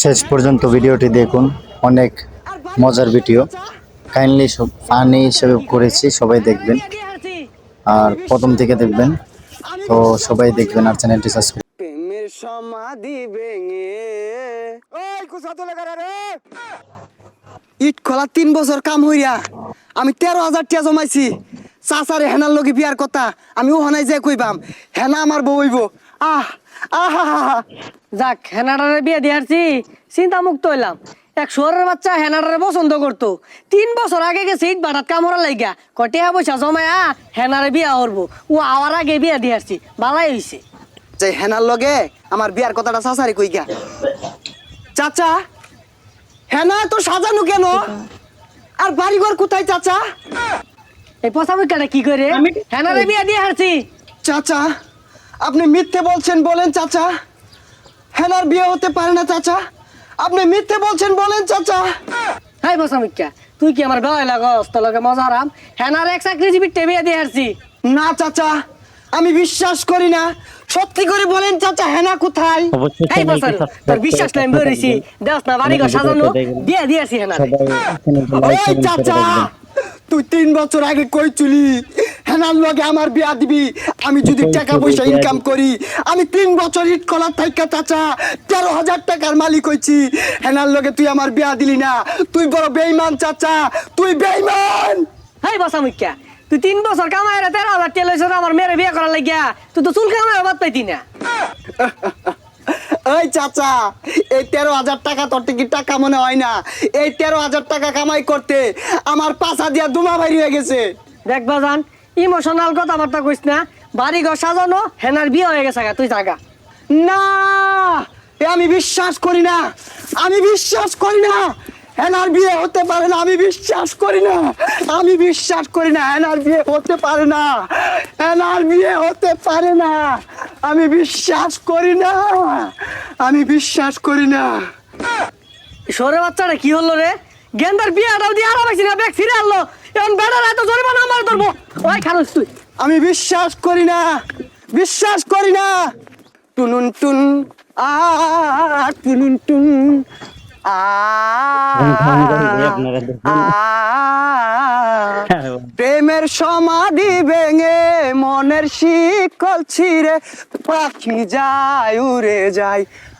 শেষ পর্যন্ত ভিডিওটি দেখুন। অনেক মজার ভিডিও। কাইন্ডলি সব ফানি হিসেবে করেছি, সবাই দেখবেন। আর প্রথম থেকে দেখবেন। তো সবাই দেখবেন আর চ্যানেলটি সাবস্ক্রাইব ইট খোলা তিন বছর কাম হইয়া আমি তেরো হাজার টিয়া জমাইছি। চাচারে হেনার লগে বিয়ার কথা আমি ওখানাই যাই কইবাম, হেনা আমার বউ আহ আহা যাক হেনাডারে বিয়ে দিয়ারছি চিন্তা মুক্ত হইলাম। এক শহরের বাচ্চা হেনাডারে পছন্দ করতো। তিন বছর আগে গেছে ইট বাটাত কামড়া লাইগা। কটিয়া পয়সা জমায়া হেনারে বিয়া করব। ও আওয়ার আগে বিয়া দিয়ারছি বালাই হইছে। যে হেনার লগে আমার বিয়ার কথাটা চাচারে কই গা চাচা হেনা তো সাজানো কেন? আর বাড়িঘর কোথায় চাচা? এই পচা মুখাটা কি করে? হেনারে বিয়া দিয়ে হারছি চাচা আপনি মিথ্যে বলছেন বলেন চাচা। হেনার বিয়ে হতে পারে না চাচা। আপনি মিথ্যে বলছেন বলেন চাচা। হাই মুখা তুই কি আমার গায়ে লাগস? তোর লগে মজা হারাম হেনার এক চাকরিজীবী টেবিয়া দিয়ে হারছি না চাচা আমি বিশ্বাস করি না। সত্যি করে বলেন চাচা হেনা কোথায়? এই বছর তোর বিশ্বাস নাই বেরিয়েছি দেখ না বাড়ি ঘর সাজানো বিয়া দিয়েছি হেনারে। ওই চাচা তুই তিন বছর আগে কই চুলি? হেনার লগে আমার বিয়া দিবি। আমি যদি টাকা পয়সা ইনকাম করি আমি তিন বছর ইট কলার থাইকা চাচা তেরো হাজার টাকার মালিক হইছি। হেনার লগে তুই আমার বিয়া দিলি না। তুই বড় বেইমান চাচা তুই বেইমান হাই বসা মুখ্যা তুই তিন বছর কামাই রে তেরো হাজার টেল হয়েছে আমার মেয়ের বিয়ে করার লাগিয়া। তুই তো চুল কামাই বাদ পাইতি না। ওই চাচা এই তেরো হাজার টাকা তোর কি টাকা মনে হয় না। এই তেরো হাজার টাকা কামাই করতে আমার পাশা দিয়া দুমা বাইর হয়ে গেছে। দেখবা জান ইমোশনাল কথাবার্তা কইস না বাড়ি ঘর সাজানো, হেনার বিয়ে হয়ে গেছে তুই জাগা না, এ আমি বিশ্বাস করি না, আমি বিশ্বাস করি না, হেনার বিয়ে হতে পারে না, আমি বিশ্বাস করি না, আমি বিশ্বাস করি না, হেনার বিয়ে হতে পারে না, হেনার বিয়ে হতে পারে না, আমি বিশ্বাস করি না, আমি বিশ্বাস করি না। সরে বাচ্চাটা কি হলো রে? গেন্দার বিয়েটাও দিয়ে আরাম না, ব্যাগ ফিরে আনলো। এখন বেড়ার এত জরিমানা আমার ধরবো। ওই খারস তুই। আমি বিশ্বাস করি না বিশ্বাস করি না। টুনুন টুন আ টুনুন টুন আ আ প্রেমের সমাধি ভেঙে মনের শিকল ছিঁড়ে পাখি যায় উড়ে যায়।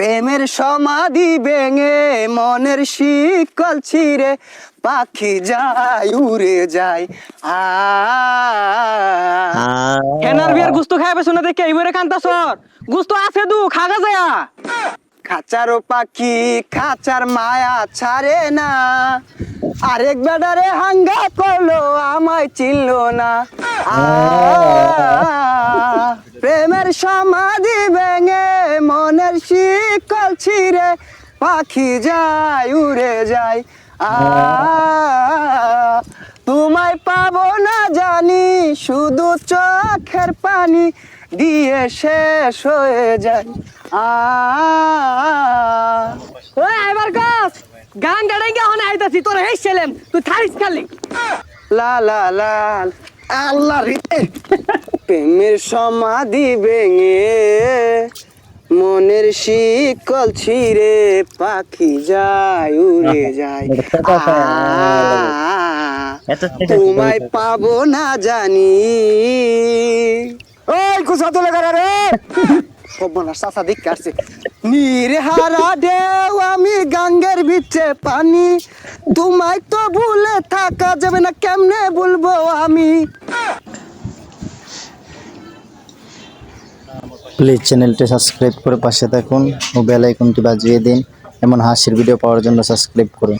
প্রেমের সমাধি ভেঙে মনের শিকল ছিঁড়ে পাখি যায় উড়ে যায়। আ হেনার বিয়ার গুস্ত খাই পেছো না দেখে এইবারে কান্তা সর। গুস্ত আছে দু খাগা যায়া খাঁচারও পাখি খাঁচার মায়া ছাড়ে না। আরেক বেডারে হাঙ্গা করল আমায় চিনল না। আ, প্রেমের সমাধি ভেঙে মনের শিকল ছিঁড়ে পাখি যায় উড়ে যায়। আ তোমায় পাবো না জানি শুধু চোখের পানি দিয়ে শেষ হয়ে যায়। আ ওই আইবার গাছ গাঙ্গা ডেঙ্গা হনে আইতাছি তোর হেই ছেলেম তুই থাইস খালি। লা লা লা আল্লাহ রে। প্রেমের সমাধি ভেঙে মনের শিকল ছিঁড়ে পাখি যায় উড়ে যায়। তোমায় পাবো না জানি। ওই কুসা তোলে কারা রে। সর্বনাশ চাচা দিক কাটছে নির্হারা ঢেউ আমি গাঙ্গের ভিতরে পানি। তোমায় তো ভুলে থাকা যাবে না কেমনে বলব আমি? প্লিজ চ্যানেলটি সাবস্ক্রাইব করে পাশে থাকুন ও বেল আইকনটি বাজিয়ে দিন, এমন হাসির ভিডিও পাওয়ার জন্য সাবস্ক্রাইব করুন।